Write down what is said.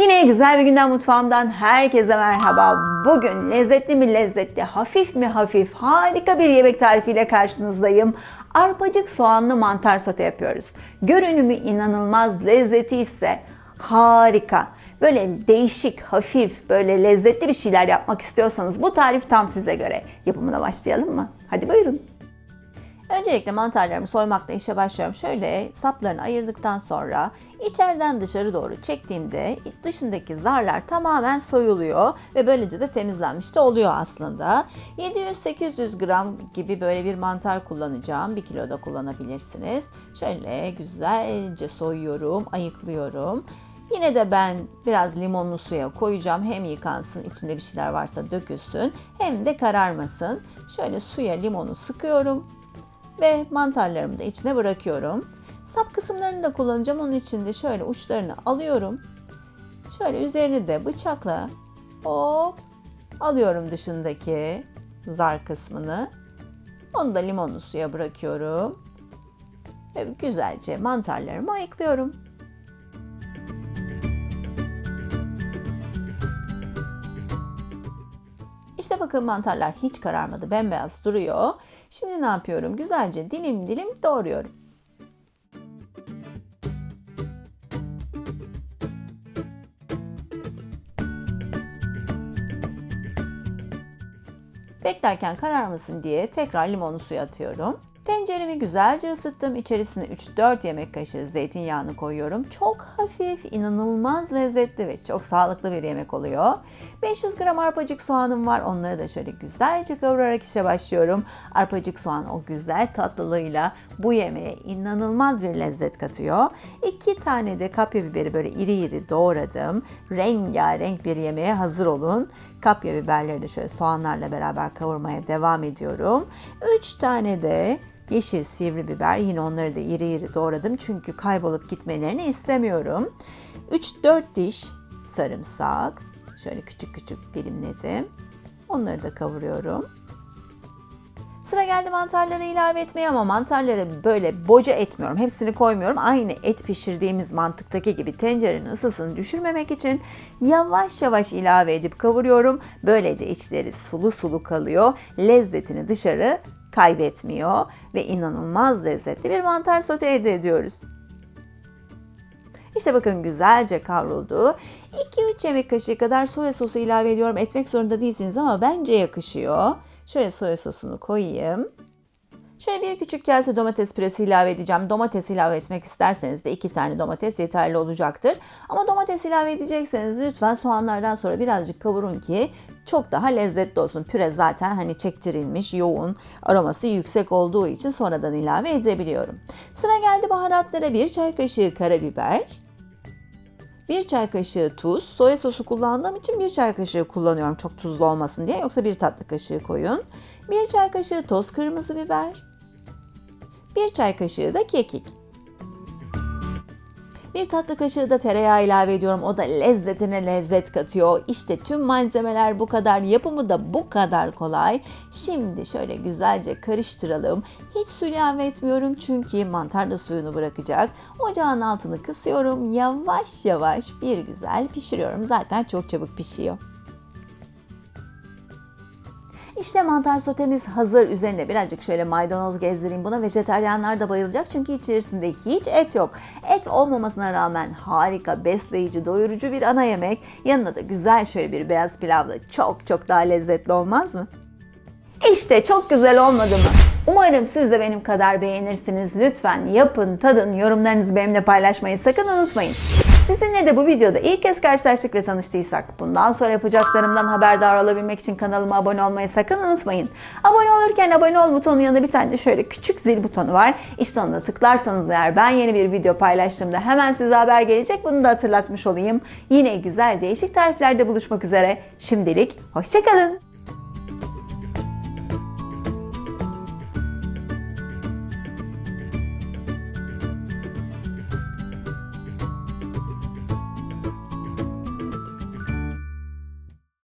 Yine güzel bir günden mutfağımdan herkese merhaba. Bugün lezzetli mi lezzetli, hafif mi hafif, harika bir yemek tarifiyle karşınızdayım. Arpacık soğanlı mantar sote yapıyoruz. Görünümü inanılmaz, lezzeti ise harika. Böyle değişik, hafif, böyle lezzetli bir şeyler yapmak istiyorsanız bu tarif tam size göre. Yapımına başlayalım mı? Hadi buyurun. Öncelikle mantarlarımı soymakla işe başlıyorum. Şöyle saplarını ayırdıktan sonra içeriden dışarı doğru çektiğimde dışındaki zarlar tamamen soyuluyor ve böylece de temizlenmiş de oluyor aslında. 700-800 gram gibi böyle bir mantar kullanacağım. 1 kilo da kullanabilirsiniz. Şöyle güzelce soyuyorum, ayıklıyorum. Yine de ben biraz limonlu suya koyacağım. Hem yıkansın, içinde bir şeyler varsa dökülsün. Hem de kararmasın. Şöyle suya limonu sıkıyorum ve mantarlarımı da içine bırakıyorum. Sap kısımlarını da kullanacağım. Onun için de şöyle uçlarını alıyorum. Şöyle üzerini de bıçakla hop alıyorum dışındaki zar kısmını. Onu da limonlu suya bırakıyorum. Ve güzelce mantarlarımı ayıklıyorum. İşte bakın mantarlar hiç kararmadı. Bembeyaz duruyor. Şimdi ne yapıyorum? Güzelce dilim dilim doğruyorum. Beklerken kararmasın diye tekrar limonlu suya atıyorum. Tenceremi güzelce ısıttım. İçerisine 3-4 yemek kaşığı zeytinyağını koyuyorum. Çok hafif, inanılmaz lezzetli ve çok sağlıklı bir yemek oluyor. 500 gram arpacık soğanım var. Onları da şöyle güzelce kavurarak işe başlıyorum. Arpacık soğan o güzel tatlılığıyla bu yemeğe inanılmaz bir lezzet katıyor. 2 tane de kapya biberi böyle iri iri doğradım. Rengarenk bir yemeğe hazır olun. Kapya biberleri de şöyle soğanlarla beraber kavurmaya devam ediyorum. 3 tane de yeşil sivri biber yine onları da iri iri doğradım çünkü kaybolup gitmelerini istemiyorum. 3-4 diş sarımsak şöyle küçük küçük dilimledim. Onları da kavuruyorum. Sıra geldi mantarları ilave etmeye ama mantarları böyle boca etmiyorum. Hepsini koymuyorum. Aynı et pişirdiğimiz mantıktaki gibi tencerenin ısısını düşürmemek için yavaş yavaş ilave edip kavuruyorum. Böylece içleri sulu sulu kalıyor. Lezzetini dışarı kaybetmiyor ve inanılmaz lezzetli bir mantar sote elde ediyoruz. İşte bakın güzelce kavruldu. 2-3 yemek kaşığı kadar soya sosu ilave ediyorum. Etmek zorunda değilsiniz ama bence yakışıyor. Şöyle soya sosunu koyayım. Şöyle bir küçük kase domates püresi ilave edeceğim. Domates ilave etmek isterseniz de iki tane domates yeterli olacaktır. Ama domates ilave edecekseniz lütfen soğanlardan sonra birazcık kavurun ki çok daha lezzetli olsun. Püre zaten hani çektirilmiş, yoğun, aroması yüksek olduğu için sonradan ilave edebiliyorum. Sıra geldi baharatlara. Bir çay kaşığı karabiber, 1 çay kaşığı tuz. Soya sosu kullandığım için 1 çay kaşığı kullanıyorum çok tuzlu olmasın diye. Yoksa 1 tatlı kaşığı koyun. 1 çay kaşığı toz kırmızı biber. 1 çay kaşığı da kekik. 1 tatlı kaşığı da tereyağı ilave ediyorum. O da lezzetine lezzet katıyor. İşte tüm malzemeler bu kadar. Yapımı da bu kadar kolay. Şimdi şöyle güzelce karıştıralım. Hiç su ilave etmiyorum çünkü mantar da suyunu bırakacak. Ocağın altını kısıyorum. Yavaş yavaş bir güzel pişiriyorum. Zaten çok çabuk pişiyor. İşte mantar sotemiz hazır. Üzerine birazcık şöyle maydanoz gezdireyim. Buna vejeteryanlar da bayılacak çünkü içerisinde hiç et yok. Et olmamasına rağmen harika, besleyici, doyurucu bir ana yemek. Yanına da güzel şöyle bir beyaz pilavla çok çok daha lezzetli olmaz mı? İşte çok güzel olmadı mı? Umarım siz de benim kadar beğenirsiniz. Lütfen yapın, tadın, yorumlarınızı benimle paylaşmayı sakın unutmayın. Sizinle de bu videoda ilk kez karşılaştık ve tanıştıysak bundan sonra yapacaklarımdan haberdar olabilmek için kanalıma abone olmayı sakın unutmayın. Abone olurken abone ol butonunun yanında bir tane de şöyle küçük zil butonu var. İşte ona tıklarsanız eğer ben yeni bir video paylaştığımda hemen size haber gelecek. Bunu da hatırlatmış olayım. Yine güzel değişik tariflerde buluşmak üzere. Şimdilik hoşçakalın.